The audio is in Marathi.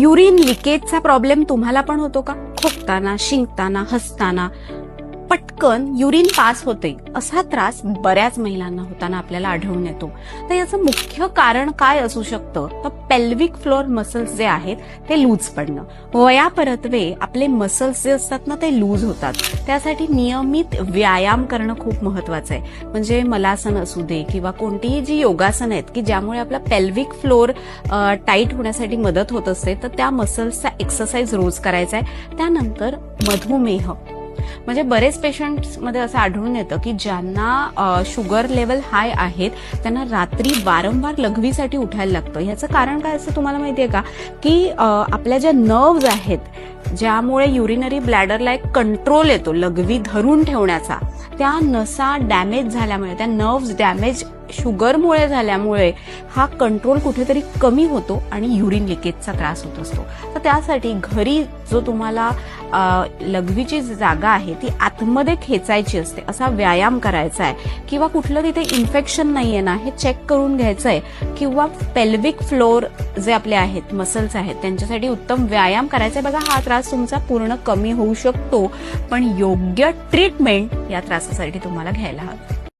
युरिन लिकेजचा प्रॉब्लेम तुम्हाला पण होतो का? खोकताना शिंकताना हसताना पटकन युरिन पास होते असा त्रास बऱ्याच महिलांना होताना आपल्याला आढळून येतो. तर याचं मुख्य कारण काय असू शकतं? तर पेल्विक फ्लोअर मसल्स जे आहेत ते लूज पडणं. वयापरत्वे आपले मसल्स जे असतात ना ते लूज होतात. त्यासाठी नियमित व्यायाम करणं खूप महत्वाचं आहे. म्हणजे मलासन असू दे किंवा कोणतीही जी योगासन आहेत की ज्यामुळे आपला पेल्विक फ्लोअर टाईट होण्यासाठी मदत होत असते तर त्या मसल्सचा एक्सरसाइज रोज करायचा आहे. त्यानंतर मधुमेह. म्हणजे बरेच पेशंट्समध्ये असं आढळून येतं की ज्यांना शुगर लेवल हाय आहेत त्यांना रात्री वारंवार लघवीसाठी उठायला लागतं. ह्याचं कारण काय असं तुम्हाला माहिती आहे का की आपल्या ज्या नर्व्ज आहेत ज्यामुळे युरिनरी ब्लॅडरला एक कंट्रोल येतो लघवी धरून ठेवण्याचा. त्या नसा डॅमेज झाल्यामुळे त्या नर्व्स डॅमेज शुगरमुळे झाल्यामुळे हा कंट्रोल कुठेतरी कमी होतो आणि युरिन लिकेजचा त्रास होत असतो. तर त्यासाठी घरी जो तुम्हाला लघवीची जी जागा आहे ती आतमध्ये खेचायची असते असा व्यायाम करायचा आहे. किंवा कुठलं तिथे इन्फेक्शन नाही आहे ना हे चेक करून घ्यायचं आहे किंवा पेल्विक फ्लोअर जे आपले आहेत मसल्स आहेत त्यांच्यासाठी उत्तम व्यायाम करायचा आहे. बघा हा त्रास तुमचा पूर्ण कमी होऊ शकतो पण योग्य ट्रीटमेंट या त्रासासाठी तुम्हाला घ्यायला हवं.